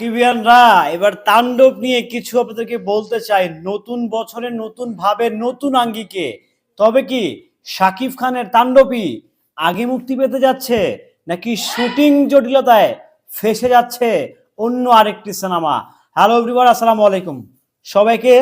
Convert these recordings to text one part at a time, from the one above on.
সাকিবিয়ানরা, এবার তাণ্ডব নিয়ে কিছু আপনাদেরকে বলতে চাই। নতুন বছরে নতুন ভাবে, নতুন আঙ্গিকে। তবে কি সাকিব খানের তাণ্ডবই আগে মুক্তি পেতে যাচ্ছে, নাকি শুটিং জটিলতায় ফেসে যাচ্ছে অন্য আরেকটি সিনেমা? হ্যালো এভরিওয়ান আসসালামু আলাইকুম। সবাইকে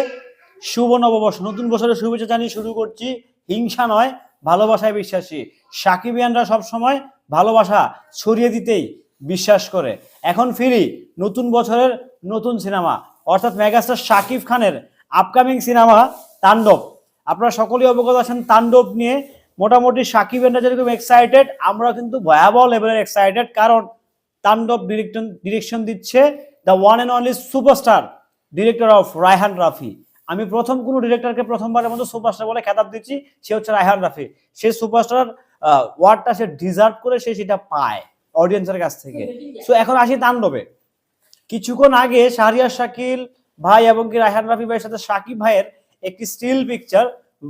শুভ নববর্ষ, নতুন বছরের শুভেচ্ছা জানিয়ে শুরু করছি। হিংসা নয়, ভালোবাসায় বিশ্বাসী। সাকিবিয়ানরা সবসময় ভালোবাসা ছড়িয়ে দিতেই বিশ্বাস করে। এখন ফিরি, নতুন বছরের নতুন সিনেমা। অর্থাৎ মেগাস্টার শাকিব খানের আপকামিং সিনেমা তাণ্ডব। আপনারা সকলেই অবগত আছেন তাণ্ডব নিয়ে। মোটামুটি সাকিব এন্ডা যেরকম এক্সাইটেড আমরা কিন্তু ভয়াবহ লেভেলের এক্সাইটেড কারণ তাণ্ডব ডিরেকশন ডিরেকশন দিচ্ছে the one and only superstar director of Raihan Rafi. আমি প্রথম কোনো ডিরেক্টরকে প্রথমবারের মতো সুপারস্টার বলে খেতাব দিচ্ছি, সে হচ্ছে রায়হান রাফি। সে সুপারস্টার ওয়ার্ডটা সে ডিজার্ভ করে সে সেটা পায়। অডিয়েন্সের কাছ থেকে। সো এখন আসি তাণ্ডবে। কিছুক্ষণ আগে শাহরিয়ার শাকিল ভাই এবং কি রায়হান রাফি ভাইয়ের সাথে শাকিব ভাইয়ের একটি স্টিল পিকচার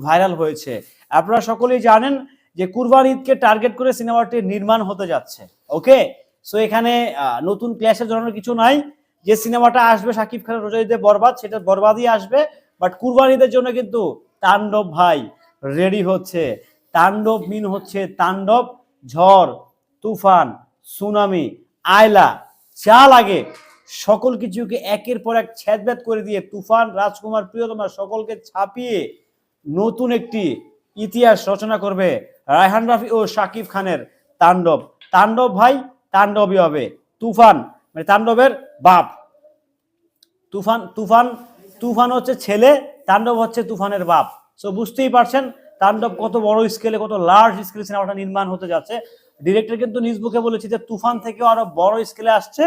ভাইরাল হয়েছে। আপনারা সকলেই জানেন যে কুরবান ঈদকে টার্গেট করে সিনেমাটি নির্মাণ হতে যাচ্ছে। ওকে সো এখানে নতুন ক্ল্যাশের জন্য কিছু নাই। যে সিনেমাটা আসবে শাকিব খানের রোজা ঈদে বরবাদ সেটা বরবাদই আসবে। বাট কুরবান ঈদের জন্য কিন্তু তাণ্ডব ভাই রেডি হচ্ছে। তাণ্ডব মিন হচ্ছে তাণ্ডব ঝড় তুফান। সুনামি, আয়লা, যা লাগে, সকল কিছুকে একের পর এক ছেদবেদ করে দিয়ে তুফান, রাজকুমার, প্রিয়তমা সকলকে ছাপিয়ে নতুন একটি ইতিহাস রচনা করবে রায়হান রাফি ও শাকিব খানের তাণ্ডব। তাণ্ডব ভাই, তাণ্ডবই হবে। তুফান মানে তাণ্ডবের বাপ। তুফান তুফান তুফান হচ্ছে ছেলে, তাণ্ডব হচ্ছে তুফানের বাপ। সো বুঝতেই পারছেন? তাণ্ডব কত বড় স্কেলে কত লার্জ স্কেলে সিনেমাটা নির্মাণ হতে যাচ্ছে। ডিরেক্টর কিন্তু নিজ বুকে বলেছে যে, তুফান থেকেও আরও বড় স্কেলে আসছে,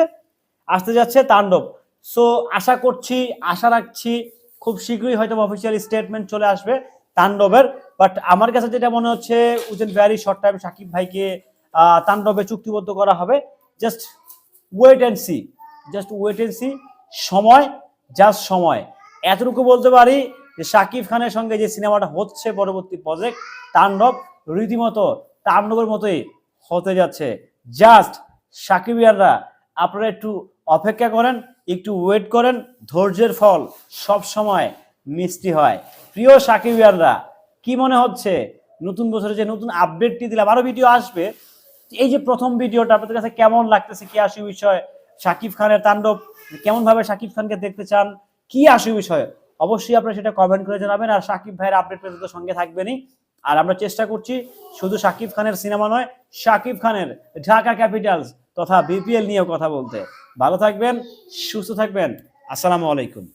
আসতে যাচ্ছে তাণ্ডব। সো আশা করছি, আশা রাখছি, খুব শীঘ্রই হয়তো অফিসিয়াল স্টেটমেন্ট চলে আসবে তাণ্ডবের। বাট আমার কাছে যেটা মনে হচ্ছে within very short time Shakib ভাইকে তাণ্ডবে চুক্তিবদ্ধ করা হবে। Just wait and see just wait and see সময় জাস্ট সময়। এতটুকু বলতে পারি যে শাকিব খানের সঙ্গে যে সিনেমাটা হচ্ছে পরবর্তী প্রজেক্ট তাণ্ডব রীতিমতো তাণ্ডবের মতোই হতে যাচ্ছে। জাস্ট সাকিবিয়ানরা আপনারা একটু অপেক্ষা করেন, একটু ওয়েট করেন, ধৈর্যের ফল সব সময় মিষ্টি হয়। প্রিয় সাকিবিয়ানরা কি মনে হচ্ছে? নতুন বছরে যে নতুন আপডেটটি দিলাম, আরও ভিডিও আসবে। এই যে প্রথম ভিডিওটা আপনাদের কাছে কেমন লাগতেছে? কি আসি বিষয়? শাকিব খানের তাণ্ডব কেমন ভাবে শাকিব খানকে দেখতে চান? কি আসি বিষয়? অবশ্যই আপনারা সেটা কমেন্ট করে জানাবেন আর সাকিব ভাইয়ের আপডেট পেতে সঙ্গে থাকবেনই। আর আমরা চেষ্টা করছি, শুধু সাকিব খানের সিনেমা নয়, সাকিব খানের ঢাকা ক্যাপিটালস তথা বিপিএল নিয়েও কথা বলতে। ভালো থাকবেন, সুস্থ থাকবেন, আসসালামু আলাইকুম।